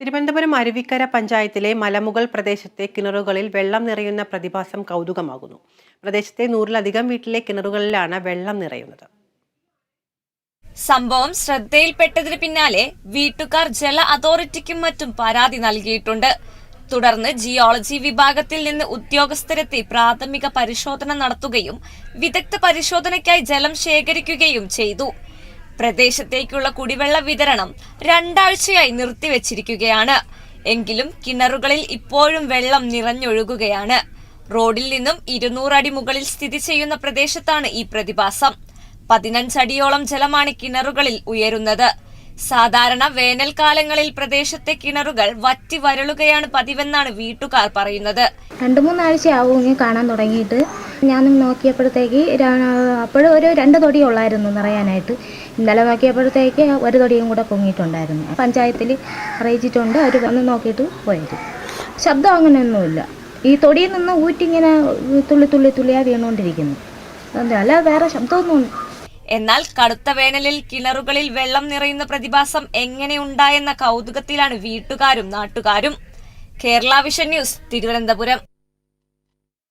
തിരുവനന്തപുരം അരുവിക്കര പഞ്ചായത്തിലെ മലമുകൾ പ്രദേശത്തെ കിണറുകളിൽ വെള്ളം നിറയുന്ന പ്രതിഭാസം കൗതുകമാകുന്നു. പ്രദേശത്തെ നൂറിലധികം വീട്ടിലെ കിണറുകളിലാണ് വെള്ളം നിറയുന്നത്. സംഭവം ശ്രദ്ധയിൽപ്പെട്ടതിന് പിന്നാലെ വീട്ടുകാർ ജല അതോറിറ്റിക്കും മറ്റും പരാതി നൽകിയിട്ടുണ്ട്. തുടർന്ന് ജിയോളജി വിഭാഗത്തിൽ നിന്ന് ഉദ്യോഗസ്ഥരെത്തി പ്രാഥമിക പരിശോധന നടത്തുകയും വിദഗ്ധ പരിശോധനയ്ക്കായി ജലം ശേഖരിക്കുകയും ചെയ്തു. പ്രദേശത്തേക്കുള്ള കുടിവെള്ള വിതരണം രണ്ടാഴ്ചയായി നിർത്തിവെച്ചിരിക്കുകയാണ്. എങ്കിലും കിണറുകളിൽ ഇപ്പോഴും വെള്ളം നിറഞ്ഞൊഴുകുകയാണ്. റോഡിൽ നിന്നും ഇരുന്നൂറടി മുകളിൽ സ്ഥിതി ചെയ്യുന്ന പ്രദേശത്താണ് ഈ പ്രതിഭാസം. പതിനഞ്ചടിയോളം ജലമാണ് കിണറുകളിൽ ഉയരുന്നത്. സാധാരണ വേനൽക്കാലങ്ങളിൽ പ്രദേശത്തെ കിണറുകൾ വറ്റി വരളുകയാണ് പതിവെന്നാണ് വീട്ടുകാർ പറയുന്നത്. രണ്ടു മൂന്നാഴ്ച ആവും കാണാൻ തുടങ്ങിയിട്ട്. ഞാൻ നോക്കിയപ്പോഴത്തേക്ക് അപ്പോഴും ഒരു രണ്ട് തൊടി ഉള്ളായിരുന്നു നിറയാനായിട്ട്. ഇന്നലെ നോക്കിയപ്പോഴത്തേക്ക് ഒരു തൊടിയും കൂടെ പൊങ്ങിയിട്ടുണ്ടായിരുന്നു. പഞ്ചായത്തിൽ അറിയിച്ചിട്ടുണ്ട് അവർ വന്ന് നോക്കിയിട്ട് പോയത് ശബ്ദം അങ്ങനെയൊന്നുമില്ല. ഈ തൊടിയിൽ നിന്ന് ഊറ്റിങ്ങനെ തുള്ളി തുള്ളി തുള്ളിയാ വീണുകൊണ്ടിരിക്കുന്നു. അല്ല വേറെ ശബ്ദമൊന്നും എന്നാൽ കടുത്ത വേനലിൽ കിണറുകളിൽ വെള്ളം നിറയുന്ന പ്രതിഭാസം എങ്ങനെ ഉണ്ടായെന്ന കൗതുകത്തിലാണ് വീട്ടുകാരും നാട്ടുകാരും. Kerala vision news Thiruvananthapuram.